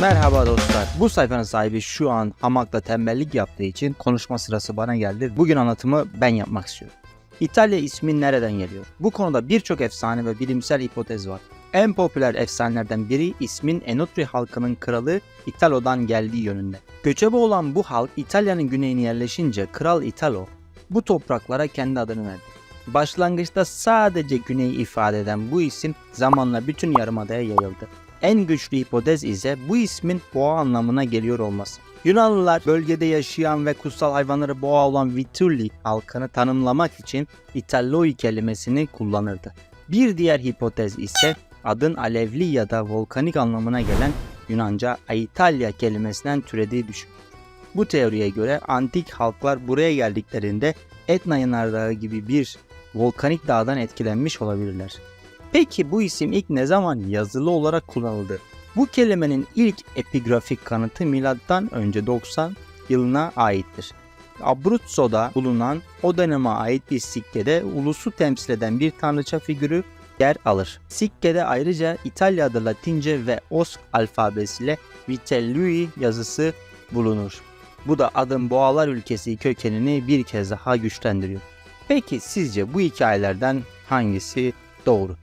Merhaba dostlar. Bu sayfanın sahibi şu an hamakta tembellik yaptığı için konuşma sırası bana geldi. Bugün anlatımı ben yapmak istiyorum. İtalya ismi nereden geliyor? Bu konuda birçok efsane ve bilimsel hipotez var. En popüler efsanelerden biri ismin Enotri halkının kralı Italo'dan geldiği yönünde. Göçebe olan bu halk İtalya'nın güneyine yerleşince Kral Italo bu topraklara kendi adını verdi. Başlangıçta sadece güneyi ifade eden bu isim zamanla bütün yarımadaya yayıldı. En güçlü hipotez ise bu ismin boğa anlamına geliyor olması. Yunanlılar bölgede yaşayan ve kutsal hayvanları boğa olan Vitulli halkını tanımlamak için Italloi kelimesini kullanırdı. Bir diğer hipotez ise adın alevli ya da volkanik anlamına gelen Yunanca Aitalia kelimesinden türediği düşünülür. Bu teoriye göre antik halklar buraya geldiklerinde Etna Yanardağı gibi bir volkanik dağdan etkilenmiş olabilirler. Peki bu isim ilk ne zaman yazılı olarak kullanıldı? Bu kelimenin ilk epigrafik kanıtı milattan önce 90 yılına aittir. Abruzzo'da bulunan o döneme ait bir sikkede ulusu temsil eden bir tanrıça figürü yer alır. Sikkede ayrıca İtalya'da Latince ve Osk alfabesiyle Vitellui yazısı bulunur. Bu da adın Boğalar ülkesi kökenini bir kez daha güçlendiriyor. Peki sizce bu hikayelerden hangisi doğru?